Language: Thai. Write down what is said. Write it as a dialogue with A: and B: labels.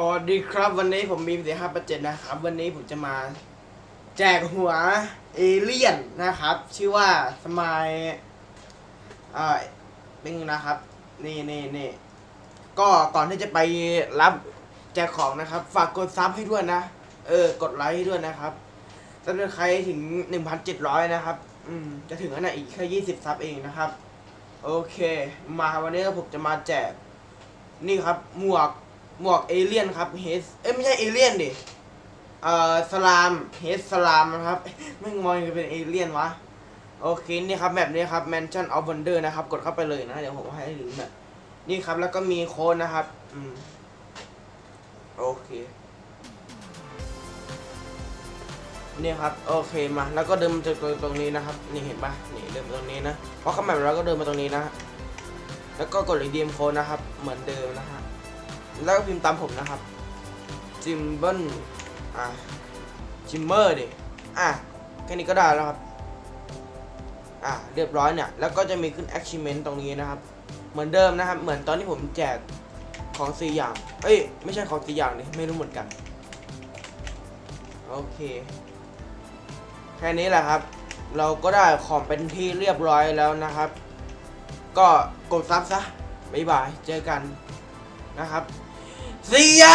A: สวัสดีครับวันนี้ผมมีเสียห้าประเจ็ดนะครับ วันนี้ผมจะมา แจกหัวเอเลี่ยนนะครับ ชื่อว่าสมายเอ่าเป็นงนะครับ นี่นี่นี่ก็ก่อนที่จะไปรับแจกของนะครับ ฝากกดซับให้ด้วยนะ เออ กดไลค์ให้ด้วยนะครับถ้าเป็นใครถึงหนึ่งพันเจ็ดร้อยนะครับ อืม จะถึงอันไหนอีกแค่ยี่สิบซับเองนะครับ โอเค มาวันนี้ผมจะมาแจก นี่ครับหมวก หมวกเอเลี่ยนครับเฮสเอ้ยไม่ใช่เอเลี่ยนดิเอ่อสลามเฮสสลามนะครับไม่งมองยังเป็นเอเลี่ยนวะโอเคนี่ครับแบบนี้ครับ Mansion of Wonder นะครับ กดเข้าไปเลยนะ เดี๋ยวผมให้ดูแบบนี่ครับแล้วก็มีโค้ดนะครับ อืม โอเคนี่ครับโอเคมา แล้วก็เดินมาจากตรงนี้นะครับ นี่เห็นปะนี่เดินมาตรงนี้นะพอเข้ามาแล้วก็เดินมาตรงนี้นะ แล้วก็กดรีดีมโค้ดนะครับ เหมือนเดิมนะฮะ แล้วก็พิมพ์ตามผมนะครับจิมเบิลอะจิมเมอร์ดิอะแค่นี้ก็ได้แล้วครับอะเรียบร้อยเนี่ย แล้วก็จะมีขึ้น achievement ตรงนี้นะครับ เหมือนเดิมนะครับ เหมือนตอนที่ผมแจกของสี่อย่าง เอ้ย ไม่ใช่ของสี่อย่างนี่ไม่รู้เหมือนกัน โอเค แค่นี้แหละครับ เราก็ได้ของเป็นที่เรียบร้อยแล้วนะครับ ก็กดซับซะ บ๊ายบาย เจอกัน นะครับ See ya!